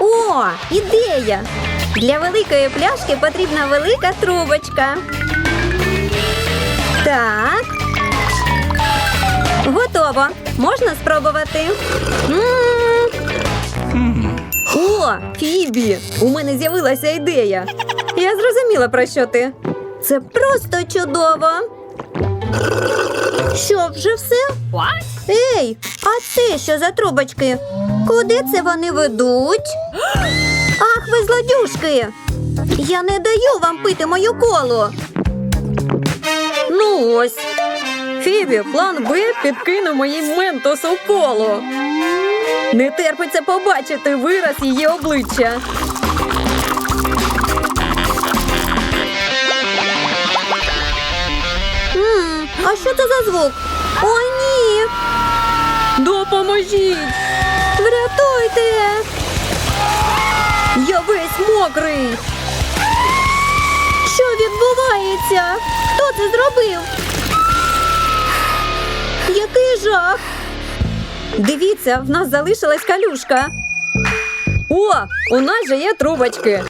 О, ідея! Для великої пляшки потрібна велика трубочка. Так. Готово. Можна спробувати. м О, Фібі! У мене з'явилася ідея. Я зрозуміла про що ти. Це просто чудово. Що, вже все? Ей, а це що за трубочки? Куди це вони ведуть? Ах, ви злодюшки! Я не даю вам пити мою колу. Ну ось. Фібі, план Б підкинув моїй ментосу коло. Не терпиться побачити вираз її обличчя. М, а що це за звук? О, ні! Допоможіть! Врятуйте! Я весь мокрий. Що відбувається? Хто це зробив? Який жах! Дивіться, в нас залишилась калюшка. О, у нас же є трубочки.